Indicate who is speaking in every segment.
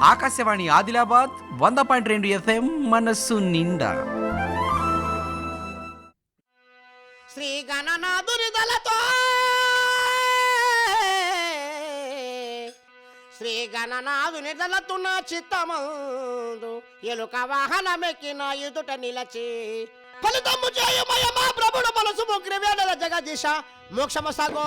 Speaker 1: ఆకాశవాణి ఆదిలాబాద్ వంద పాయింట్ రెండు ఎఫ్ఎం మనస్సు నిండా.
Speaker 2: శ్రీ గణనాథుని శ్రీ గణనాథుని దళతు నా చిత్తమందు ఎలుక వాహనమెక్కిన ఎదుట నిలచి ఫలితము చేయమయ మా ప్రభుడు మనసు ముగ్గురి వేడల జగదీశ మోక్షమ సగో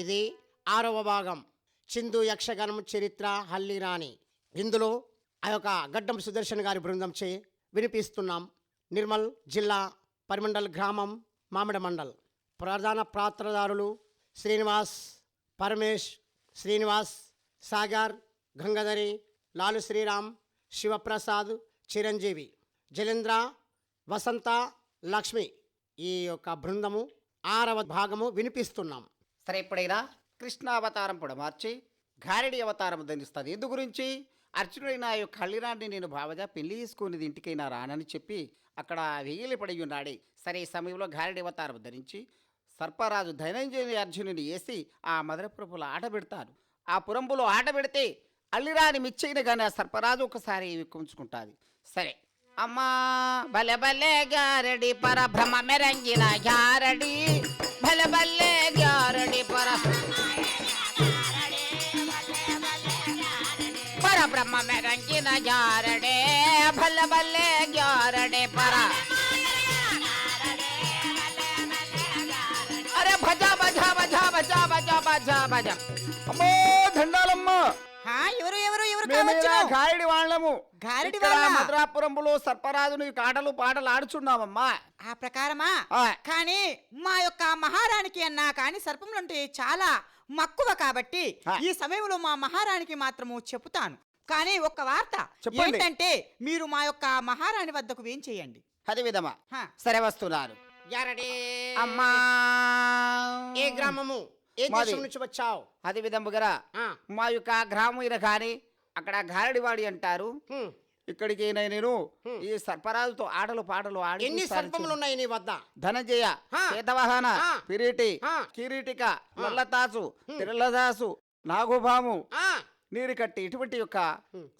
Speaker 2: ఇది ఆరవ భాగం. చిందు యక్షగణం చరిత్ర హల్లిరాణి ఇందులో ఆ యొక్క గడ్డం సుదర్శన్ గారి బృందం చే వినిపిస్తున్నాం. నిర్మల్ జిల్లా పరిమండల్ గ్రామం మామిడి మండల్. ప్రధాన పాత్రదారులు శ్రీనివాస్ పరమేష్ శ్రీనివాస్ సాగర్ గంగాధరి లాలు శ్రీరామ్ శివప్రసాద్ చిరంజీవి జలేంద్ర వసంత లక్ష్మి ఈ యొక్క బృందము ఆరవ భాగము వినిపిస్తున్నాం.
Speaker 3: సరే ఎప్పుడైనా కృష్ణావతారం కూడా మార్చి గారడి అవతారం ధరిస్తుంది. ఎందు గురించి అర్జునుడైన ఆ యొక్క కళ్ళిరాన్ని నేను భావజ పెళ్ళి చేసుకునేది ఇంటికైనా రానని చెప్పి అక్కడ వెయ్యిలి పడి ఉన్నాడే. సరే ఈ సమయంలో గారడి అవతారం ధరించి సర్పరాజు ధనంజయుని అర్జునుని వేసి ఆ మధురపురపులో ఆట పెడతారు. ఆ పురంబులో ఆట పెడితే అల్లిరాని మిచ్చైన కానీ ఆ సర్పరాజు ఒకసారి విక్కుంచుకుంటుంది సరే. అమ్మా భలే భలే గారడి పరభ్రమ మెరంగిన గారడి. భలే భలే గారడి పర పరబ్రహ్మ మెరంగిన గారడే. భలే భలే గారడే పర భజ అమ్మో దండాలమ్మ
Speaker 4: ఎవరు ఎవరు ఎవరు?
Speaker 3: గారడి వాళ్ళము
Speaker 4: గారడి?
Speaker 3: మధురాపురంలో సర్పరాజుని కాటలు పాటలు ఆడుచున్నామమ్మా
Speaker 4: ఆ ప్రకారమా. కానీ మా యొక్క మహారాణికి అన్నా కానీ సర్పములంటే చాలా మక్కువ కాబట్టి. ఈ సమయంలో మా మహారాణికి మాత్రము చెబుతాను కానీ ఒక్క వార్త. ఏంటంటే మీరు మా యొక్క మహారాణి వద్దకు ఏం చేయండి
Speaker 3: అదే విధమా. సరే వస్తున్నారు అమ్మా
Speaker 2: ఏ గ్రామము ఏ. దేశం నుంచి వచ్చావు?
Speaker 3: అదే విధముగా మా యొక్క గ్రామం కానీ అక్కడ గారడివాడి అంటారు. ఇక్కడికి నేను ఈ సర్పరాజుతో ఆటలు పాటలు ఆడి
Speaker 2: ఎన్ని సర్పములు ఉన్నాయి నీ వద్ద?
Speaker 3: ధనంజయ
Speaker 2: ఆ.
Speaker 3: పిరీటి. కిరీటిక నల్లతాసు తిరల్లదాసు నాగుబాము
Speaker 2: ఆ,
Speaker 3: నీరు కట్టి ఇటువంటి యొక్క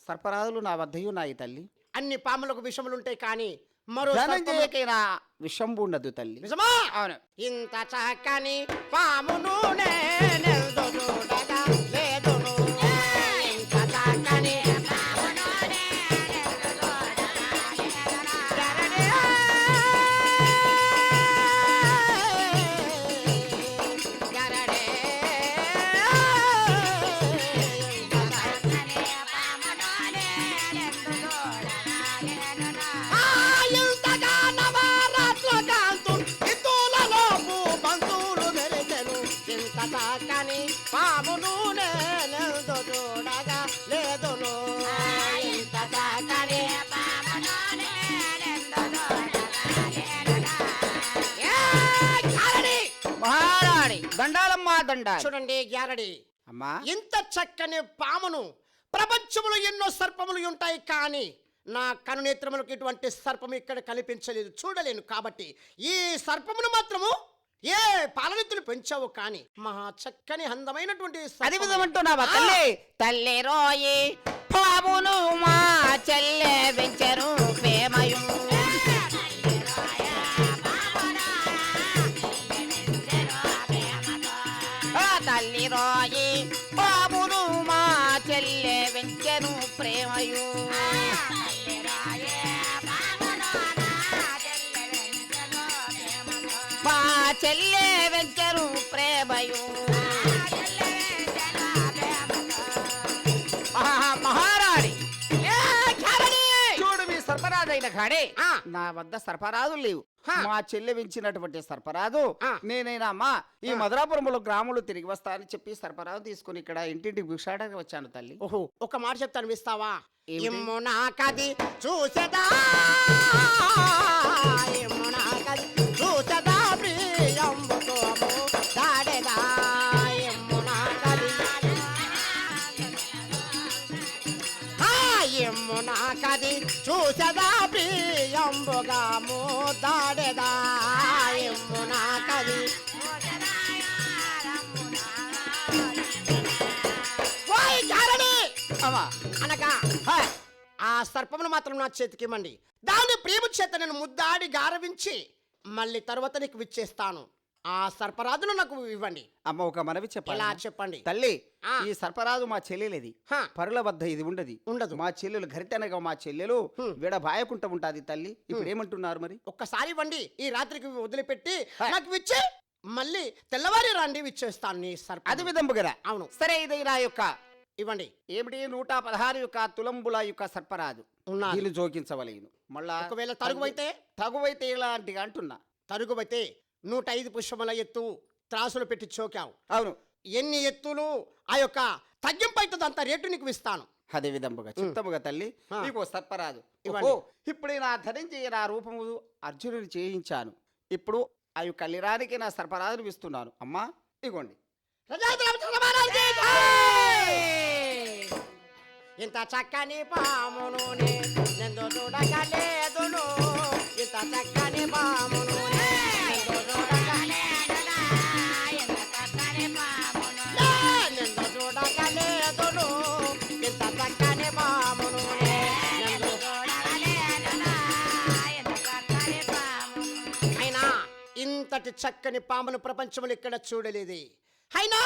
Speaker 3: సర్పరాజులు నా వద్దయు ఉన్నాయి తల్లి.
Speaker 2: అన్ని పాములకు విషములు ఉంటాయి కానీ మరో సర్పము-
Speaker 3: ధనంజయకైనా విషంబు ఉండదు తల్లి.
Speaker 2: నిజమా?
Speaker 3: అవును.
Speaker 2: ఇంత చక్కని పామును నేనెల్దు పామును చూడగా లేదును. పామును!
Speaker 3: మహారాణి. దండాలమ్మ
Speaker 2: చూడండి గ్యారడి.
Speaker 3: అమ్మా.
Speaker 2: ఇంత చక్కని పామును ప్రపంచంలో ఎన్నో సర్పములు ఉంటాయి కానీ నా కనునేత్రములకు ఇటువంటి సర్పము ఇక్కడ కనిపించలేదు. చూడలేను కాబట్టి ఈ సర్పమును మాత్రము ఏ పాలనెత్తులు పెంచావు కానీ మహా చక్కని అందమైనటువంటి
Speaker 3: అది. విధమంటున్నావా తల్లి? తల్లి రోయి పామును మా చెల్లె వెంచరు ప్రేమయు. చెల్లె వెంచరు ప్రేమయు మహారాణి! చూడు మీ సర్పరాజైన
Speaker 2: ఆ.
Speaker 3: నా వద్ద సర్పరాజు లేవు. మా చెల్లె వించినటువంటి సర్పరాజు
Speaker 2: ఆ.
Speaker 3: నేనైనా అమ్మా ఈ. మధురాపురంలో గ్రాములు తిరిగి వస్తానని చెప్పి సర్పరాజు తీసుకుని ఇక్కడ ఇంటింటికి భిక్షాటకి వచ్చాను తల్లి
Speaker 2: ఓహో ఒక మాట చెప్తాను విస్తావా
Speaker 3: ఏమిటి?
Speaker 2: ఇమ్ము నాకది చూసదా నాకది చూసదా ప్రియంబుగా గారడి
Speaker 3: అమ్మా
Speaker 2: అనగా. ఆ సర్పమును మాత్రం నా చేతికి ఇవ్వండి దాని ప్రేమ చేత నేను ముద్దాడి గారవించి మళ్ళీ తర్వాత నీకు విచ్చేస్తాను. ఆ సర్పరాజును నాకు ఇవ్వండి.
Speaker 3: అమ్మ ఒక మనవి
Speaker 2: ఎలా
Speaker 3: చెప్పాలి
Speaker 2: చెప్పండి?
Speaker 3: తల్లి
Speaker 2: ఆ.
Speaker 3: ఈ సర్పరాజు మా చెల్లెలేది.
Speaker 2: హా,
Speaker 3: పరుల వద్ద ఇది ఉండదు.
Speaker 2: ఉండదు.
Speaker 3: మా చెల్లెలు గరితెనగా మా చెల్లెలు. విడ బాయకుంట ఉంటాది తల్లి. ఇప్పుడు ఏమంటున్నారు మరి?
Speaker 2: ఒక్కసారి ఇవ్వండి. ఈ రాత్రికి వదిలిపెట్టి. నాకు విచ్చే మళ్ళీ తెల్లవారి రండి విచ్చేస్తాను నీ సర్ప
Speaker 3: అది విధంబు కదా?
Speaker 2: అవును.
Speaker 3: సరే ఇది నా యొక్క
Speaker 2: ఇవ్వండి.
Speaker 3: ఏమిటి? నూట పదహారు యొక్క తులంబుల యొక్క సర్పరాజు.
Speaker 2: ఉన్నారు
Speaker 3: దీన్ని జోకించవలేను. మళ్ళా
Speaker 2: ఒకవేళ తరుగువైతే
Speaker 3: తగువైతే ఇలాంటిగా అంటున్నా?
Speaker 2: తరుగువైతే నూట ఐదు పుష్పముల ఎత్తు త్రాసులు పెట్టి చోకావు.
Speaker 3: అవును.
Speaker 2: ఎన్ని ఎత్తులు ఆ యొక్క తగ్గింపు అవుతుంది అంత రేటు నీకు ఇస్తాను.
Speaker 3: అదే విధంబుగా చిత్తముగా తల్లి. నీకు. ఓహో, ఇప్పుడు నా ధరించి నా రూపము అర్జునుని చేయించాను. ఇప్పుడు ఆ యొక్క లిరానికి నా సర్పరాజును ఇస్తున్నాను. అమ్మా ఇగోండి.
Speaker 2: ఇంత చక్కని పామును ఇంత చక్కని చక్కని పామును ప్రపంచంలో ఇక్కడ చూడలేదు. అయినా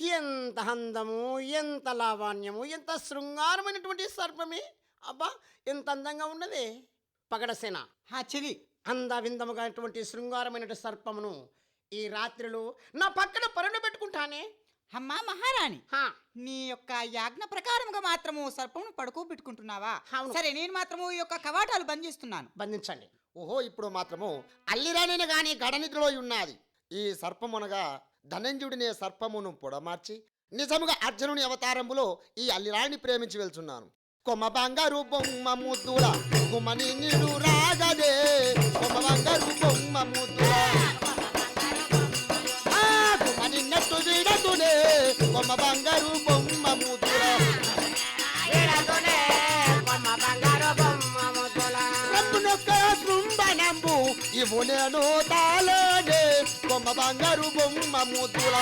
Speaker 2: ఎంత అందము ఎంత లావణ్యము ఎంత శృంగారమైనటువంటి సర్పమే. అబ్బా ఎంత అందంగా ఉన్నదే. పగడసేన
Speaker 4: ఆ చెలి
Speaker 2: అంద విందముగాటువంటి శృంగారమైన సర్పమును ఈ రాత్రిలో నా పక్కన పరుండ పెట్టుకుంటానే.
Speaker 4: అమ్మా మహారాణి.
Speaker 2: హా,
Speaker 4: నీ యొక్క యాజ్ఞ ప్రకారముగా మాత్రము సర్పమును పడుకోబెట్టుకుంటున్నావా. సరే నేను మాత్రము ఈ యొక్క కవాటాలు బంద్ చేస్తున్నాను
Speaker 2: బంధించండి.
Speaker 5: ఓహో ఇప్పుడు మాత్రము అల్లిరాణిని గాని గడనిద్రలో ఉన్నది. ఈ సర్పమునగా ధనంజుడినే సర్పమును పొడమార్చి నిజముగా అర్జునుని అవతారములో ఈ అల్లిరాణిని ప్రేమించి వెళ్తున్నాను కొమ్మ బంగారు బొమ్మ ముద్దుల గుమ్మని నిడు రాగదే. కొమ్మ బంగారు బొమ్మ ముద్దుల ఆ, నట్టు నెట్టు కొమ్మ బంగారు బొమ్మ శృంభనంబు ఇవు బొమ్మ బంగారు బొమ్మ ముద్దుల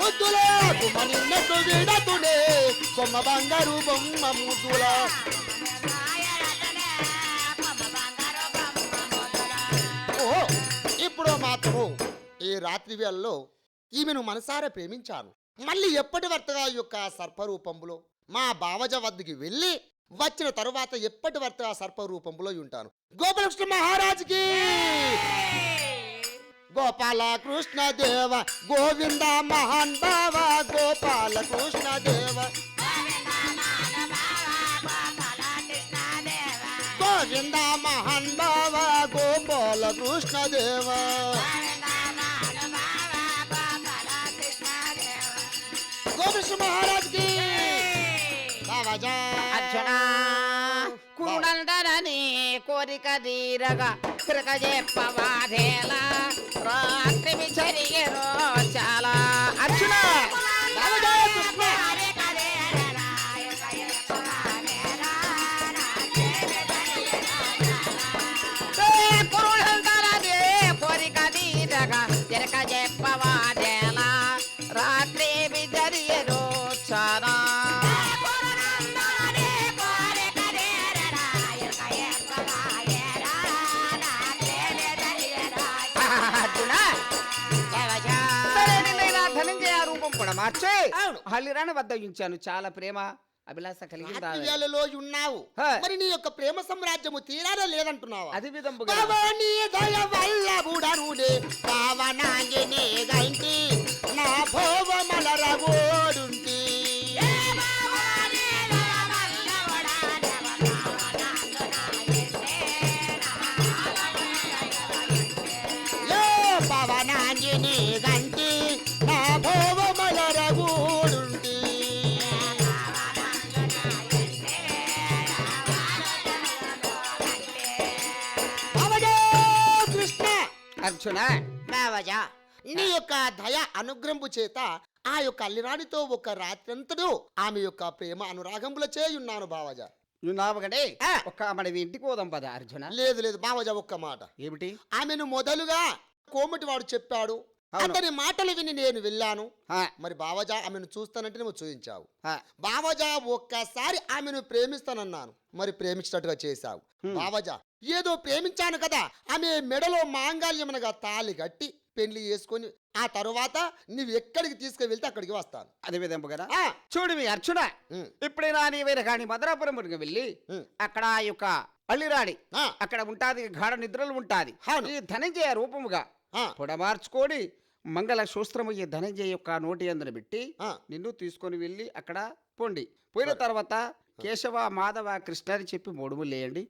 Speaker 5: ముద్దుల బొమ్మ నిన్నట్టు విడతునే బొమ్మ బంగారు బొమ్మ ముద్దుల ఓహో ఇప్పుడు మాత్రము ఈ రాత్రి వేళలో ఈమెను మనసారా ప్రేమించాను. మళ్ళీ ఎప్పటి వర్తగా యొక్క సర్పరూపంలో? మా బావజ వద్దకి వెళ్ళి వచ్చిన తరువాత ఎప్పటి వర్తగా సర్పరూపంలో ఉంటాను? గోపాలకృష్ణ మహారాజుకి! గోపాల కృష్ణ దేవ గోవింద మహాన్ బావ గోపాల కృష్ణ దేవ గోవింద మహాన్ బావ గోపాల కృష్ణ దేవ గోకృష్ణ మహారాజ్కి! బాబాజా
Speaker 3: కూడందరని కోరిక తీరగా కృక చెప్పవాధేలా రాత్రి విచరిగెరో మార్చి
Speaker 2: అవును.
Speaker 3: హల్లిరాని వద్ద ఉంచాను. చాలా ప్రేమ అభిలాష కలిగిందా
Speaker 5: రాత్రివేళలో ఉన్నావు. మరి నీ యొక్క ప్రేమ సామ్రాజ్యము తీరారా లేదంటున్నావా?
Speaker 3: అది విధంబుగా
Speaker 2: బావజా
Speaker 5: నీ యొక్క దయ అనుగ్రహంపు చేత ఆ యొక్క అల్లిరాణితో ఒక రాత్రంతడు ఆమె యొక్క ప్రేమ అనురాగంబుల చేయున్నాను బావజ.
Speaker 3: నావగడే
Speaker 2: ఆ.
Speaker 3: ఒక మన ఇంటికి పోదాం పద అర్జున.
Speaker 5: లేదు లేదు బావజ ఒక్క మాట.
Speaker 3: ఏమిటి?
Speaker 5: ఆమెను మొదలుగా కోమటి వాడు చెప్పాడు. అతని మాటలు విని నేను వెళ్ళాను.
Speaker 3: ఆ,
Speaker 5: మరి బావజా ఆమెను చూస్తానంటే నువ్వు చూపించావు బావజా ఒక్కసారి ఆమెను ప్రేమిస్తానన్నాను. మరి ప్రేమించినట్టుగా చేశావు. బావజా ఏదో ప్రేమించాను కదా. ఆమె మెడలో మాంగళ్యమనగా తాళి కట్టి పెళ్ళి చేసుకొని ఆ తరువాత నువ్వు ఎక్కడికి తీసుకువెళ్తే అక్కడికి వస్తాను.
Speaker 3: అదే విధంగా కదా? చూడు మీ అర్జున
Speaker 5: ఉమ్,
Speaker 3: ఇప్పుడైనా నీవైనా కానీ మధురాపురం వెళ్ళి. అక్కడ ఆ యొక్క అల్లిరాణి అక్కడ ఉంటాది గాఢ నిద్రలు ఉంటాది. ఈ ధనంజయ రూపముగా పొడమార్చుకొని మంగళ సూత్రము ఈ ధనంజయ యొక్క నోటి అందున పెట్టి. నిన్ను తీసుకొని వెళ్ళి అక్కడ పొండి. పోయిన తర్వాత కేశవ మాధవ కృష్ణ అని చెప్పి మూడుము లేయండి.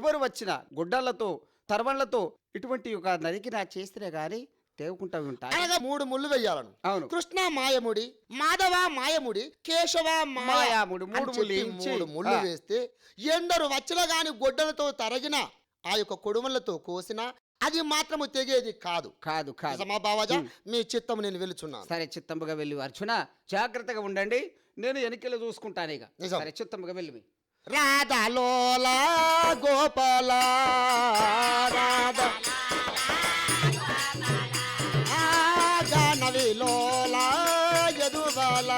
Speaker 3: ఎవరు వచ్చిన గుడ్డలతో తర్వణలతో ఇటువంటి ఒక నరికి నా చేస్తే గాని తేవుకుంటా ఉంటాయి
Speaker 5: అనగా మూడు ముళ్ళు వెయ్యాలను.
Speaker 3: అవును.
Speaker 5: కృష్ణ మాయముడి మాధవ మాయముడి కేశవ మాయ
Speaker 3: మాయాముడు మూడు ముళ్ళు
Speaker 5: ముళ్ళు. వేస్తే ఎందరు వచ్చల గాని గొడ్డలతో తరగిన ఆ యొక్క కొడుమలతో కోసిన అది మాత్రము తెగేది కాదు.
Speaker 3: కాదు కాదు.
Speaker 5: నిజమా బావాజా?
Speaker 3: ఉమ్.
Speaker 5: మీ చిత్తము నేను వెలుచున్నాను.
Speaker 3: సరే చిత్తంబుగా వెళ్ళి అర్జున. జాగ్రత్తగా ఉండండి. నేను వెనకెళ్ళి చూసుకుంటాను ఇక.
Speaker 5: నిజం.
Speaker 3: సరే చిత్తంబుగా వెళ్ళి
Speaker 5: రాధలోల గోపాల రాధ ఆ, జాహ్నవిలోల యదుబాల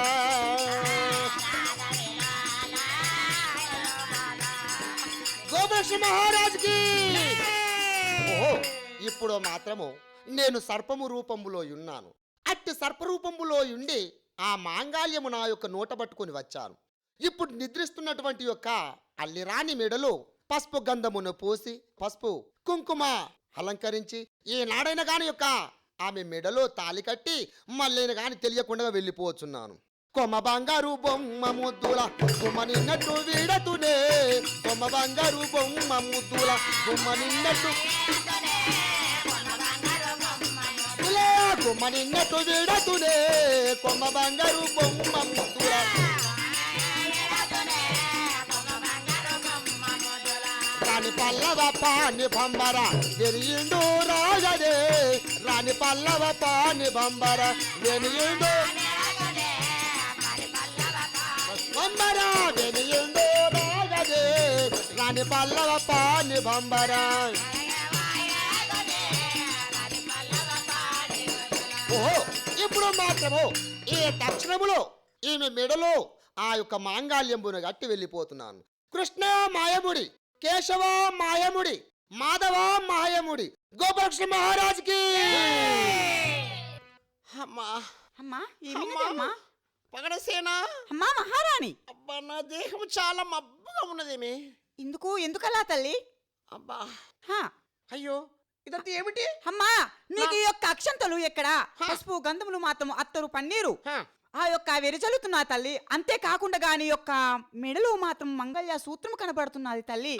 Speaker 5: గోపకృష్ణ మహారాజ్కి ఓహో ఇప్పుడు మాత్రము నేను సర్పము రూపములో ఉన్నాను. అట్టి సర్పరూపములో ఉండి ఆ మాంగాల్యము నా యొక్క నోట పట్టుకొని వచ్చాను. ఇప్పుడు నిద్రిస్తున్నటువంటి యొక్క అల్లిరాణి మెడలో పసుపు గంధమును పోసి పసుపు కుంకుమ అలంకరించి ఈనాడైనా గాని యొక్క ఆమె మెడలో తాలి కట్టి మళ్ళైన గాని తెలియకుండా వెళ్ళిపోతున్నాను కొమ్మ బంగారు బొమ్మ ముద్దుల బొమ్మ నిన్నట్టు వీడతునే. కొమ్మ బంగారు బొమ్మ ముద్దుల బొమ్మ నిన్నట్టు ఇలా కొమ్మ నిన్నట్టు కొమ్మ బంగారు బొమ్మ ముద్దుల రాణి పల్లవ పాని బంబర వెరియిండు రాజదే రాణి పల్లవ పాని బంబర వెనియిండు బంబర వెనియిండు రాజదే రాణి పల్లవ పాని బంబరా ఓహో ఇప్పుడు మాత్రము ఈ తక్షణములో ఈమె మెడలో ఆ యొక్క మాంగాల్యంబును గట్టి వెళ్ళిపోతున్నాను. కృష్ణ మాయముడి కేశవ మాయముడి మాధవ మాయముడి గోపాలకృష్ణ మహారాజుకి!
Speaker 2: అమ్మా
Speaker 4: అమ్మా ఏమిటమ్మా
Speaker 2: పగడసేన?
Speaker 4: అమ్మా మహారాణి!
Speaker 2: అబ్బా నా దేహం చాలా మబ్బుగా ఉన్నదేమి?
Speaker 4: ఎందుకు ఎందుకలా తల్లి?
Speaker 2: అబ్బా!
Speaker 4: హా,
Speaker 2: అయ్యో ఇదంతా ఏమిటి?
Speaker 4: అమ్మా నీకు ఈ యొక్క అక్షంతలు ఎక్కడ. పసుపు గంధములు మాత్రం అత్తరు పన్నీరు. ఆ యొక్క వెరజల్లుతున్నా తల్లి. అంతేకాకుండా గాని యొక్క మెడలో మాత్రం మంగళ్య సూత్రం కనబడుతున్నది తల్లి?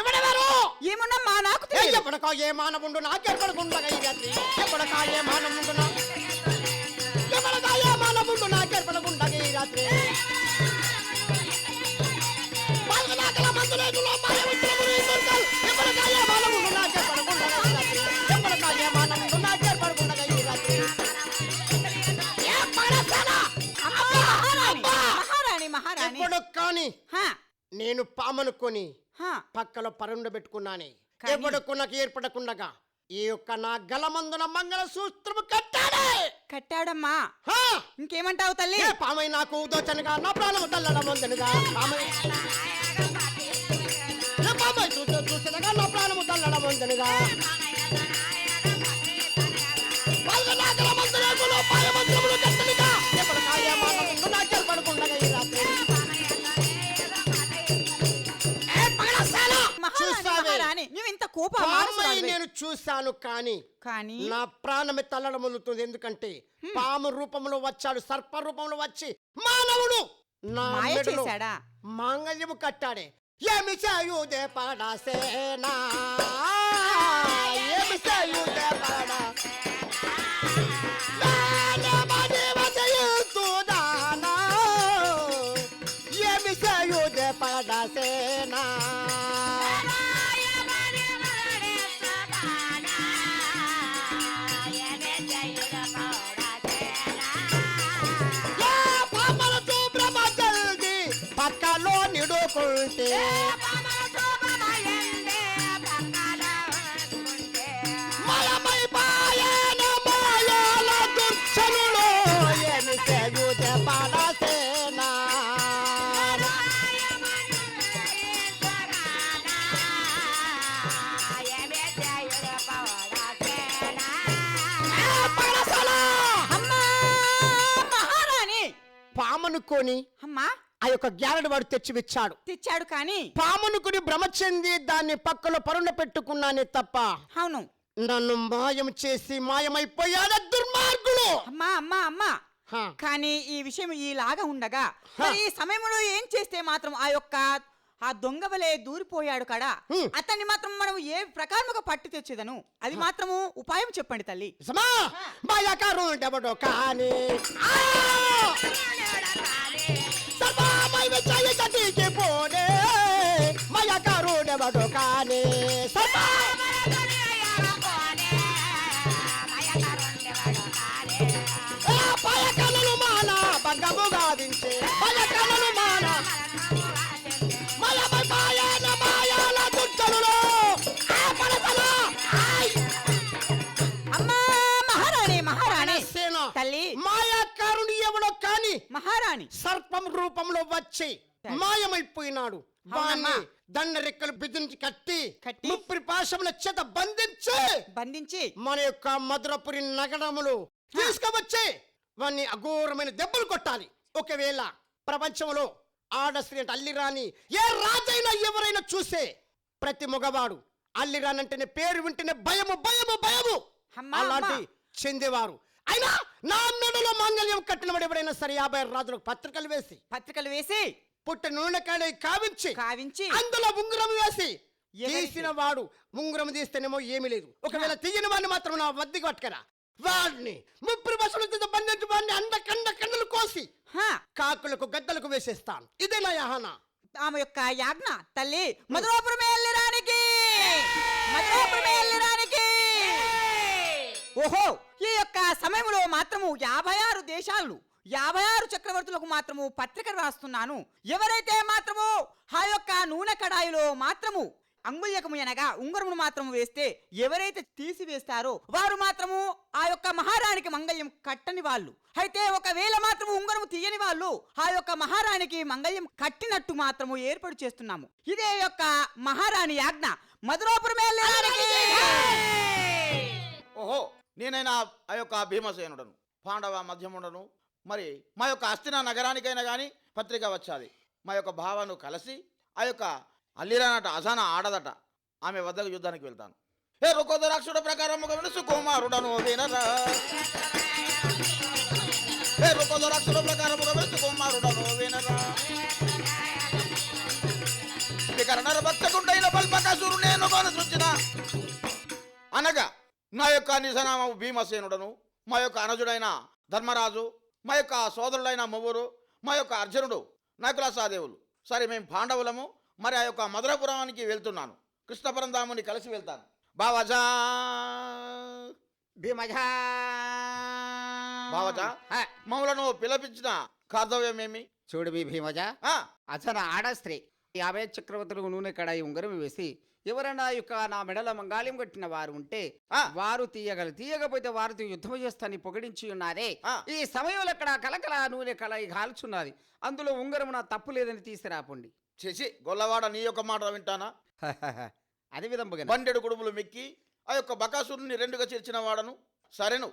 Speaker 2: ఎవడెవరు?
Speaker 4: ఏమున్నమ్మా నాకు
Speaker 2: ఎప్పటికా ఏ మానవుండు నాకెరపడకుండా ఈ రాత్రి? ఎప్పటికా ఏ మానవుండు నా ఎప్పటికా ఏ మానవుండు నాకెరపడకుండా ఈ రాత్రి? పల్గనాకల మందులేకులో మాయవచ్చులములు ఈ దుర్గలు. ఎప్పటికా ఏ ఎప్పుడు కానీ
Speaker 4: హా,
Speaker 2: నేను పామనుకొని. పక్కలో పరుండ పెట్టుకున్నానే
Speaker 4: కానీ-
Speaker 2: ఎవడుకు నాకు ఏర్పడకుండగా ఈ యొక్క నా గలమందున మంగళ సూత్రము కట్టాడే!
Speaker 4: కట్టాడమ్మా.
Speaker 2: హా!
Speaker 4: ఇంకేమంటావు తల్లి?
Speaker 2: పామై నాకు దోచనగా నా ప్రాణము తల్లడం ఉందనుగా పామై. పామై చూసనగా నా ప్రాణము తల్లడం
Speaker 4: కోపం
Speaker 2: నేను చూశాను కానీ
Speaker 4: కానీ
Speaker 2: నా ప్రాణమే తల్లడమొలుతుంది ఎందుకంటే పాము రూపంలో వచ్చాడు సర్ప రూపంలో వచ్చి మానవుడు. నా
Speaker 4: చేశాడా?
Speaker 2: మాంగళ్యము కట్టాడే. ఏమి చేయుదే పడసేనా? ఏమి చేయుదే పడ?
Speaker 4: మహారాణి
Speaker 2: పామనుకొని
Speaker 4: అమ్మా.
Speaker 2: ఆ యొక్క గ్యారెడ్ వాడు తెచ్చివిచ్చాడు.
Speaker 4: తెచ్చాడు కానీ
Speaker 2: పామునుకుని భ్రమ చెంది దాన్ని పక్కలో పరుండ పెట్టుకున్నానే తప్ప
Speaker 4: అవును.
Speaker 2: నన్ను మాయం చేసి మాయమైపోయాడు దుర్మార్గులు.
Speaker 4: అమ్మా అమ్మా అమ్మా.
Speaker 2: హా.
Speaker 4: కానీ ఈ విషయం ఈలాగా ఉండగా మరి ఈ సమయంలో ఏం చేస్తే మాత్రం ఆ యొక్క ఆ దొంగ వలె దూరిపోయాడు కదా
Speaker 2: హ్మ్.
Speaker 4: అతన్ని మాత్రం మనం ఏ ప్రకారముగా పట్టి తెచ్చేదను? అది మాత్రము ఉపాయం చెప్పండి తల్లి.
Speaker 2: కానీ. పోనే మాయకారుండెవడో కానీ. సర్వ ఆ పాయకలను మాన భంగము గావించే. సర్పం రూపంలో వచ్చి మాయమైపోయినాడు. వాణ్ణి దండ రెక్కలు బిదించి కట్టి
Speaker 4: కట్టి?
Speaker 2: ముప్పిరి పాశముల చేత బంధించి
Speaker 4: బంధించి
Speaker 2: మన యొక్క మధురపురి నగరములు తీసుకువచ్చి వాణ్ణి అఘోరమైన దెబ్బలు కొట్టాలి ఒకవేళ ప్రపంచంలో ఆడశ్రీ అంటే అల్లిరాని ఏ రాజైనా ఎవరైనా చూసే ప్రతి మగవాడు అల్లిరాని అంటేనే పేరు వింటేనే భయము భయము భయము అలాంటి. చెందేవారు అయినా నా మెడలో మాంగళ్యం కట్టిన వాడు ఎవడైనా సరే యాభై రాజులకు పత్రికలు వేసి
Speaker 4: పత్రికలు వేసి
Speaker 2: పుట్ట నూనె కాడ కావించి
Speaker 4: కావించి
Speaker 2: అందులో ఉంగరం వేసి? తీసిన వాడు ఉంగరం తీస్తేనేమో ఏమీ లేదు. ఒకవేళ తీయని వాడిని మాత్రం నా వద్దకు పట్టుకరా. వాడిని ముప్పై బస్సుల బంధించి వాడిని అండ కండ కండలు కోసి కాకులకు గద్దలకు వేసేస్తాను. ఇదే నా యహానా.
Speaker 4: ఆమె యొక్క యాజ్ఞ తల్లి. మధురాపురమే వెళ్ళడానికి మధురాపురమే వెళ్ళడానికి ఓహో! ఈ యొక్క సమయంలో మాత్రము యాభై ఆరు దేశాలు యాభై ఆరు చక్రవర్తులకు మాత్రము పత్రిక రాస్తున్నాను. ఎవరైతే మాత్రము ఆ యొక్క నూనె కడాయిలో మాత్రము అంగుళ్యకము అనగా ఉంగరమును మాత్రము వేస్తే ఎవరైతే తీసివేస్తారో వారు మాత్రము ఆ యొక్క మహారాణికి మంగళ్యం కట్టని వాళ్ళు. అయితే ఒకవేళ మాత్రము ఉంగరము తీయని వాళ్ళు ఆ యొక్క మహారాణికి మంగళ్యం కట్టినట్టు మాత్రము ఏర్పాటు చేస్తున్నాము. ఇదే యొక్క మహారాణి యాజ్ఞ మధురాపురమే
Speaker 6: ఓహో నేనైనా ఆ యొక్క భీమసేనుడను పాండవ మధ్యముడను మరి మా యొక్క అస్థిన నగరానికైనా కానీ పత్రిక వచ్చాది. మా యొక్క భావను కలిసి ఆ యొక్క అల్లిరానట అజాన ఆడదట ఆమె వద్దకు యుద్ధానికి వెళ్తాను. ఏ రుకోదరాక్షుడు ప్రకారం ఒక వినరా. ఏ రుకోదరాక్షుడు ప్రకారం సుకుమారుడను వినరా. వికరణర భక్తకుండైన బల్పకాసురు నేను కొనసొచ్చిన అనగా నా యొక్క నిజనామము భీమసేనుడను మా యొక్క అనుజుడైన ధర్మరాజు మా యొక్క సోదరుడైన మువ్వురు మా యొక్క అర్జునుడు నకుల సాదేవులు సరే మేము పాండవులము మరి ఆ యొక్క మధురపురానికి వెళ్తున్నాను. కృష్ణపరంధాముని కలిసి వెళ్తాను. బావజా!
Speaker 3: భీమజా!
Speaker 6: బావజా! మమ్మలను పిలిపించిన కర్తవ్యమేమి
Speaker 3: చూడు మీ భీమజ అసలు ఆడ స్త్రీ యాభై చక్రవర్తులకు నూనె కడాయి ఉంగరం వేసి ఎవరైనా యొక్క నా మెడల మంగాళం కట్టిన వారు ఉంటే
Speaker 6: ఆ.
Speaker 3: వారు తీయగలరు తీయకపోతే వారితో యుద్ధం చేస్తానని పొగిడించి ఉన్నారే. ఈ సమయంలో అక్కడ కలకల నూనె కల కాల్చున్నది. అందులో ఉంగరం నా తప్పు లేదని తీసుకురాపండి.
Speaker 6: చేసి గొల్లవాడ నీ యొక్క మాట వింటానా?
Speaker 3: అదే విధంగా
Speaker 6: బండెడు కుడుములు మిక్కి ఆ యొక్క బకాసురుని రెండుగా చేర్చిన వాడను. సరేను.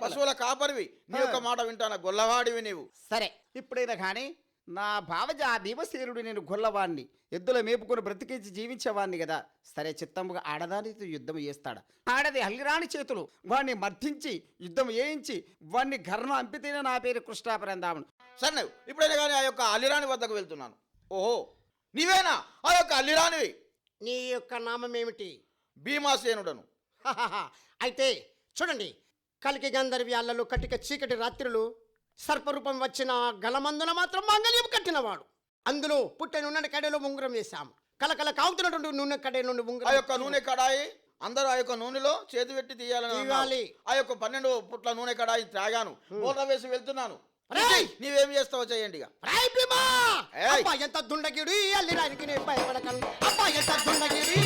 Speaker 6: పశువుల కాపరివి. నీ యొక్క. మాట వింటానా? గొల్లవాడివి నీవు.
Speaker 3: సరే. ఇప్పుడైనా కానీ నా భావజ ఆ భీమసేనుడు నేను గొల్లవాణ్ణి. ఎద్దుల మేపుకొని బ్రతికించి జీవించేవాణ్ణి కదా సరే చిత్తముగా ఆడదానితో యుద్ధం చేస్తాడు? ఆడది హల్లిరాని చేతులు. వాణ్ణి మర్దించి యుద్ధం వేయించి వాణ్ణి గర్ణ అంపితేనే నా పేరు కృష్ణాపరందామును
Speaker 6: సరే ఇప్పుడైనా కానీ ఆ యొక్క అల్లిరాని వద్దకు వెళ్తున్నాను. ఓహో నీవేనా ఆ యొక్క అల్లిరానివి
Speaker 2: నీ యొక్క నామం ఏమిటి
Speaker 6: భీమాసేనుడను.
Speaker 2: హహహ. అయితే చూడండి కలికి గంధర్వ్యాలలో కటిక చీకటి రాత్రులు సర్పరూపం వచ్చిన గలమందున మాత్రం మంగళం కట్టినవాడు అందులో పుట్టిన నూనె కడలో ఉంగరం వేశాము కలకల కాగుతున్నటువంటి నూనె కడే నుండి
Speaker 6: ఆ
Speaker 2: ఉంగరం
Speaker 6: యొక్క నూనె కడాయి అందరూ ఆ యొక్క నూనెలో చేతి పెట్టి తీయాలని అన్నారు.
Speaker 2: తీయాలి.
Speaker 6: ఆ యొక్క పన్నెండు పుట్ల నూనె కడాయి త్రాగాను బోట వేసి వెళ్తున్నాను
Speaker 2: రేయ్!
Speaker 6: నీవేం చేస్తావో చేయండి ఇక
Speaker 2: రాయ్ భీమా!
Speaker 6: ఏయ్!
Speaker 2: అబ్బా ఎంత దుండగిడి అల్లిరానికి నేను భయపడకను అబ్బా ఎంత దుండగిడి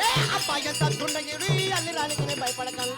Speaker 2: ఏ అబ్బా ఎంత దుండగిడి అల్లిరానికి నేను భయపడకను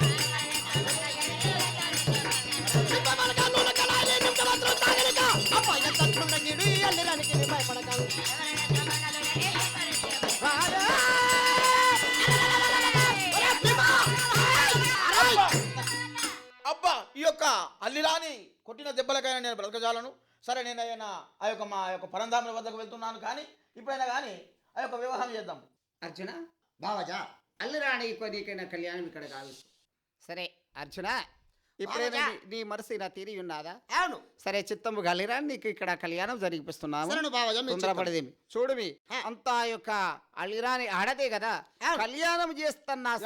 Speaker 6: అల్లిరాని కొట్టిన దెబ్బలకైనా నేను బ్రతకజాలను. సరే నేను అయినా ఆ యొక్క మా యొక్క పరంధాముల వద్దకు వెళ్తున్నాను కానీ ఇప్పుడైనా కానీ ఆ యొక్క వివాహం చేద్దాం.
Speaker 3: అర్జున? బావజా. అల్లిరాణి నీకైనా కళ్యాణం ఇక్కడ కాదు. సరే అర్జున ఇప్పుడైనా. నీ- నీ మనసు ఇలా తీరి ఉన్నదా?
Speaker 2: అవును.
Speaker 3: సరే చిత్తము గలిరా నీకు ఇక్కడ కళ్యాణం జరిగిపిస్తున్నాము.
Speaker 2: సరేను బావజా, మీ
Speaker 3: తొందరపడదేమి. చూడమి. అంతా యొక్క అల్లిరాని ఆడదే కదా. కళ్యాణం చేస్తున్న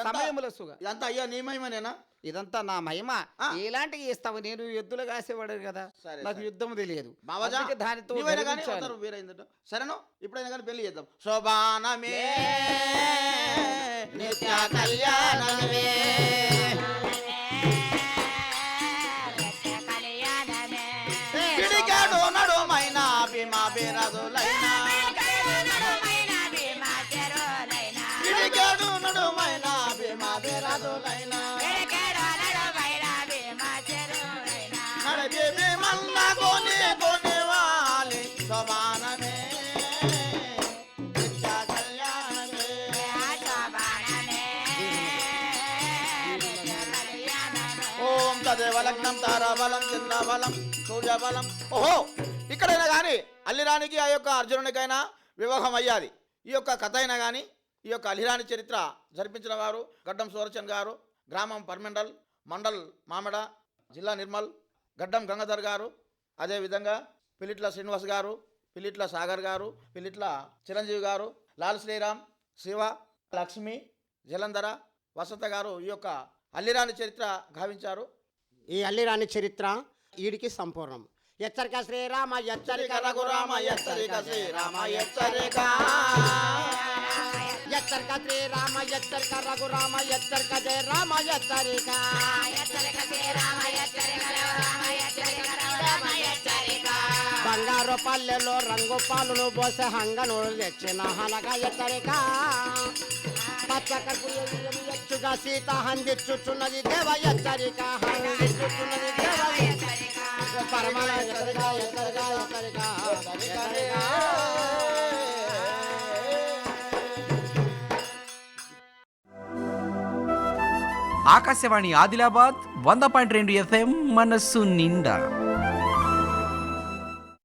Speaker 3: సుగ.
Speaker 6: ఇదంతా అయ్యా నీ మహిమనేనా?
Speaker 3: ఇదంతా నా మహిమ.
Speaker 6: ఆ.
Speaker 3: ఎలాంటివి చేస్తావు నేను ఎద్దులు కాసేవాడు కదా. నాకు. యుద్ధం తెలియదు. దానితో
Speaker 6: సరేను? ఇప్పుడైనా కానీ పెళ్ళి చేద్దాం. శోభానమే. నిత్య కళ్యాణమే. బలం తారాబలం చంద్రాబలం సూర్యబలం. ఓహో ఇక్కడైనా కానీ అల్లిరానికి ఆ యొక్క అర్జునునికైనా వివాహం అయ్యాది. ఈ యొక్క కథ అయినా కానీ ఈ యొక్క అల్లిరాని చరిత్ర జరిపించిన వారు గడ్డం సూరచంద్ గారు గ్రామం పర్మెండల్ మండల్ మామిడ జిల్లా నిర్మల్ గడ్డం గంగాధర్ గారు అదేవిధంగా పిలిట్ల శ్రీనివాస్ గారు పిలిట్ల సాగర్ గారు పిలిట్ల చిరంజీవి గారు లాల్ శ్రీరామ్ శివ లక్ష్మి జలంధర వసంత గారు ఈ యొక్క అల్లిరాని చరిత్ర గావించారు.
Speaker 2: ఈ అల్లిరాని చరిత్ర ఈడికి సంపూర్ణం. ఎచ్చరిక శ్రీరామ ఎచ్చరిక రఘురామ ఎచ్చరిక శ్రీరామ
Speaker 6: ఎచ్చరిక
Speaker 2: ఎచ్చరిక శ్రీరామ ఎచ్చరిక రఘురామ ఎచ్చరిక జయ రామ హెచ్చరిక. బంగారు పల్లెలో రంగు పాలును పోసే హంగను తెచ్చిన హనగ ఎచ్చరిక పచ్చకకు సీత హందిచ్చుచున్నది దేవ హెచ్చరిక హందిచ్చుచున్నది దేవ పరమాణ హెచ్చరిక
Speaker 1: ఆకాశవాణి ఆదిలాబాద్ వంద పాయింట్ రెండు ఎఫ్ఎం మనస్సు నిండా.